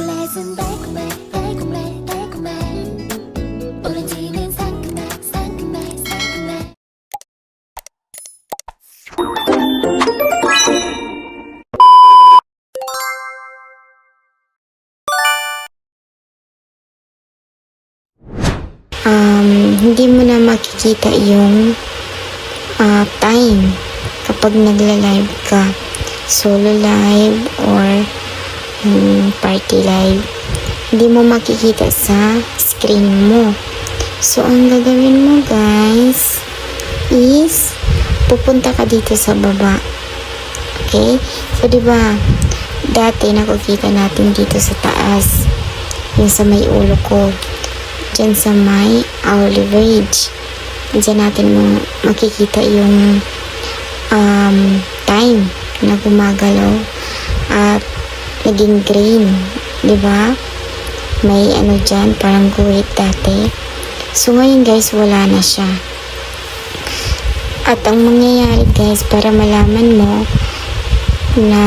초콜릿은 달콤해 달콤해 달콤해 오렌지는 상큼해 상큼해 상큼해 um, hindi mo na makikita yung ah, time kapag nagla-live ka. Solo live or yung party live. Hindi mo makikita sa screen mo. So, ang gagawin mo guys is pupunta ka dito sa baba. Okay? So, di ba dati nakikita natin dito sa taas yung sa may ulo ko dyan sa may hourly wage. Dyan natin makikita yung um, time na gumagalaw naging green. di ba? May ano dyan, parang guhit dati. So ngayon guys, wala na siya. At ang mangyayari guys, para malaman mo na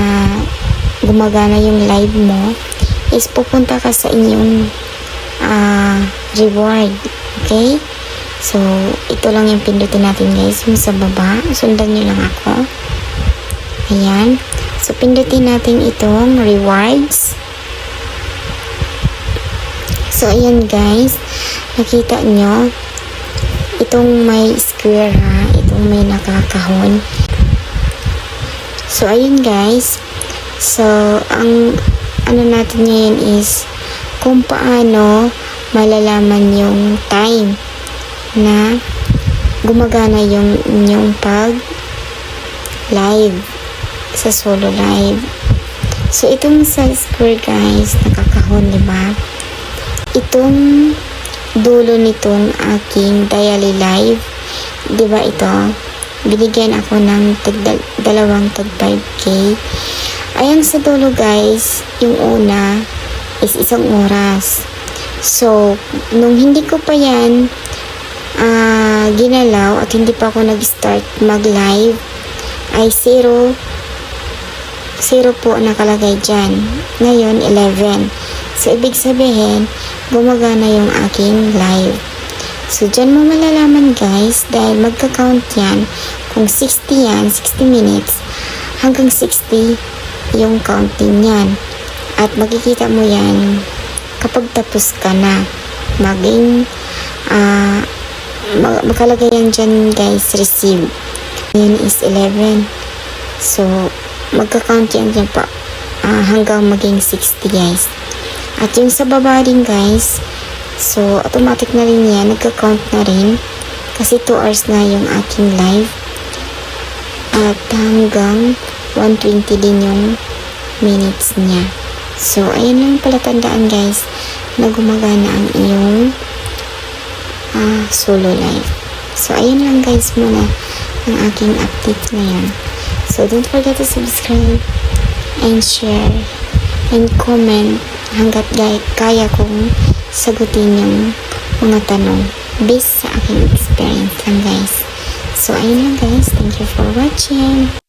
gumagana yung live mo, is pupunta ka sa inyong ah, reward. Okay? So, ito lang yung pindutin natin guys. Yung sa baba. Sundan nyo lang ako. Ayan. So, pindutin natin itong rewards. So, ayan guys. Nakita nyo. Itong may square ha. Itong may nakakahon. So, ayun guys. So, ang ano natin ngayon is kung paano malalaman yung time na gumagana yung inyong pag live sa solo live. So, itong sa square guys, nakakahon, di ba? Itong dulo nitong aking daily live, di ba ito? Binigyan ako ng tag dalawang tag 5k. Ayan sa dulo guys, yung una is isang oras. So, nung hindi ko pa yan ah, ginalaw at hindi pa ako nag-start mag-live, ay zero, zero po nakalagay dyan. Ngayon, 11. So, ibig sabihin, gumagana yung aking live. So, dyan mo malalaman guys, dahil magka-count yan, kung 60 yan, 60 minutes, hanggang 60 yung counting yan. At makikita mo yan kapag tapos ka na. Maging, mag- makalagay yan dyan guys, receive. Yan is 11. So, magka-count yan dyan pa ah, hanggang maging 60 guys. At yung sa baba din guys, so automatic na rin yan, nagka-count na rin. Kasi 2 hours na yung aking live. At hanggang 120 din yung minutes niya. So, ayun lang pala tandaan guys, na gumagana ang iyong ah, solo live. So, ayun lang guys muna ang aking update ngayon. So, don't forget to subscribe and share and comment hanggat kaya kong sagutin yung mga tanong based sa aking experience lang guys. So, ayun lang guys. Thank you for watching.